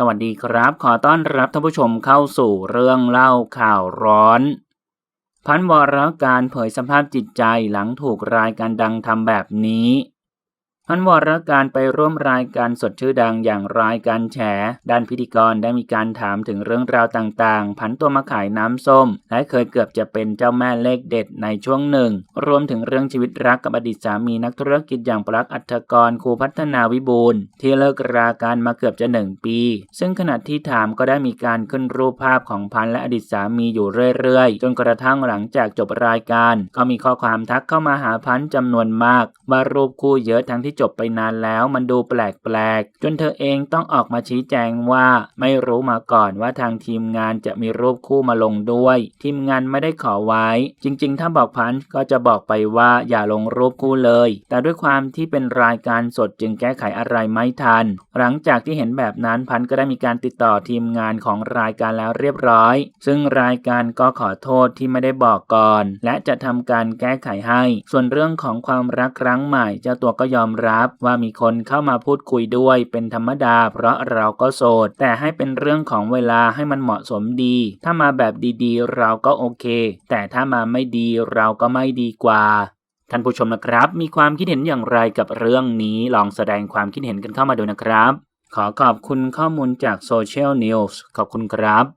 สวัสดีครับ ขอต้อนรับท่านผู้ชมเข้าสู่เรื่องเล่าข่าวร้อน พันวรการเผยสภาพจิตใจหลังถูกรายการดังทำแบบนี้ พันวรการไปร่วมรายการสดชื่อดังอย่างรายการแฉ ด้านพิธีกรได้มีการถามถึงเรื่องราวต่างๆ ผันตัวมาขายน้ำส้ม และเคยเกือบจะเป็นเจ้าแม่เลขเด็ดในช่วงหนึ่ง รวมถึงเรื่องชีวิตรักกับอดีตสามีนักธุรกิจอย่างปลักอัฐกรครูพัฒนาวิบูลที่เลิกรากันมาเกือบจะหนึ่งปี ซึ่งขณะที่ถามก็ได้มีการขึ้นรูปภาพของพันและอดีตสามีอยู่เรื่อยๆ จนกระทั่งหลังจากจบรายการ ก็มีข้อความทักเข้ามาหาพันจำนวนมากว่ารูปคู่เยอะทั้งที่จบไปนานแล้วมันดูแปลกๆ จนเธอเองต้องออกมาชี้แจงว่าไม่รู้มาก่อนว่าทางทีมงานจะมีรูปคู่มาลงด้วย ทีมงานไม่ได้ขอไว้ จริง ๆ ถ้าบอกพันก็จะบอกไปว่าอย่าลงรูปคู่เลย แต่ด้วยความที่เป็นรายการสดจึงแก้ไขอะไรไม่ทัน หลังจากที่เห็นแบบนั้นพันก็ได้มีการติดต่อทีมงานของรายการแล้วเรียบร้อย ซึ่งรายการก็ขอโทษที่ไม่ได้บอกก่อน และจะทำการแก้ไขให้ ส่วนเรื่องของความรักครั้งใหม่เจ้าตัวก็ยอมรับรับ ว่ามีคนเข้ามาพูดคุยด้วยเป็นธรรมดา เพราะเราก็โสด แต่ให้เป็นเรื่องของเวลาให้มันเหมาะสมดี ถ้ามาแบบดีๆ เราก็โอเค แต่ถ้ามาไม่ดีเราก็ไม่ดีกว่าท่านผู้ชมนะครับ มีความคิดเห็นอย่างไรกับเรื่องนี้ลองแสดงความคิดเห็นกันเข้ามาดูนะครับ ขอขอบคุณข้อมูลจากโซเชียลนิวส์ขอบคุณครับ